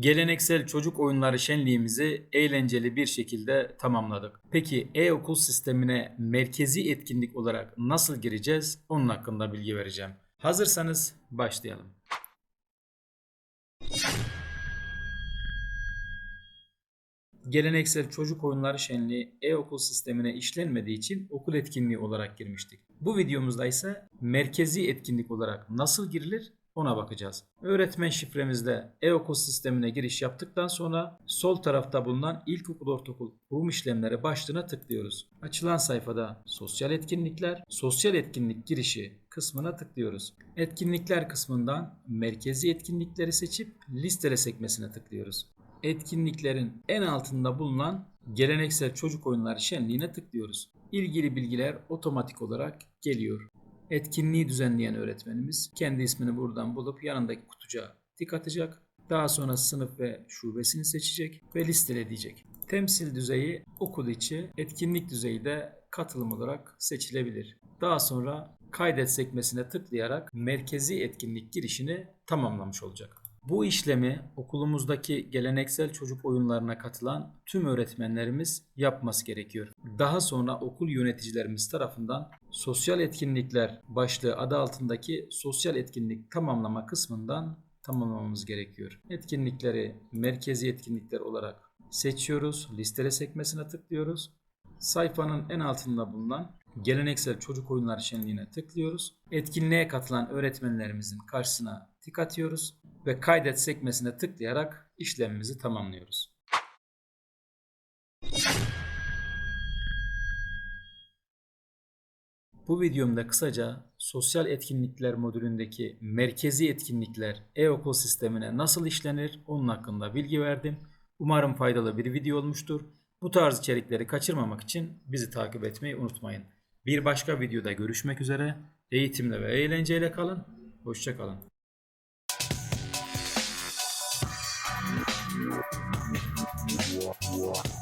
Geleneksel çocuk oyunları şenliğimizi eğlenceli bir şekilde tamamladık. Peki e-okul sistemine merkezi etkinlik olarak nasıl gireceğiz? Onun hakkında bilgi vereceğim. Hazırsanız başlayalım. Geleneksel çocuk oyunları şenliği e-okul sistemine işlenmediği için okul etkinliği olarak girmiştik. Bu videomuzda ise merkezi etkinlik olarak nasıl girilir ona bakacağız. Öğretmen şifremizle e-okul sistemine giriş yaptıktan sonra sol tarafta bulunan ilkokul ortaokul kurum işlemleri başlığına tıklıyoruz. Açılan sayfada sosyal etkinlikler, sosyal etkinlik girişi kısmına tıklıyoruz. Etkinlikler kısmından merkezi etkinlikleri seçip listele sekmesine tıklıyoruz etkinliklerin en altında bulunan geleneksel çocuk oyunları şenliğine tıklıyoruz. İlgili bilgiler otomatik olarak geliyor. Etkinliği düzenleyen öğretmenimiz kendi ismini buradan bulup yanındaki kutucuğa tik atacak. Daha sonra sınıf ve şubesini seçecek ve listeleyecek. Temsil düzeyi okul içi, etkinlik düzeyi de katılım olarak seçilebilir. Daha sonra kaydet sekmesine tıklayarak merkezi etkinlik girişini tamamlamış olacak. Bu işlemi okulumuzdaki geleneksel çocuk oyunlarına katılan tüm öğretmenlerimiz yapması gerekiyor. Daha sonra okul yöneticilerimiz tarafından sosyal etkinlikler başlığı adı altındaki sosyal etkinlik tamamlama kısmından tamamlamamız gerekiyor. Etkinlikleri merkezi etkinlikler olarak seçiyoruz. Listele sekmesine tıklıyoruz. Sayfanın en altında bulunan geleneksel çocuk oyunları şenliğine tıklıyoruz. Etkinliğe katılan öğretmenlerimizin karşısına tik atıyoruz ve kaydet sekmesine tıklayarak işlemimizi tamamlıyoruz. Bu videomda kısaca sosyal etkinlikler modülündeki merkezi etkinlikler e-okul sistemine nasıl işlenir onun hakkında bilgi verdim. Umarım faydalı bir video olmuştur. Bu tarz içerikleri kaçırmamak için bizi takip etmeyi unutmayın. Bir başka videoda görüşmek üzere. Eğitimle ve eğlenceyle kalın. Hoşçakalın. うわ。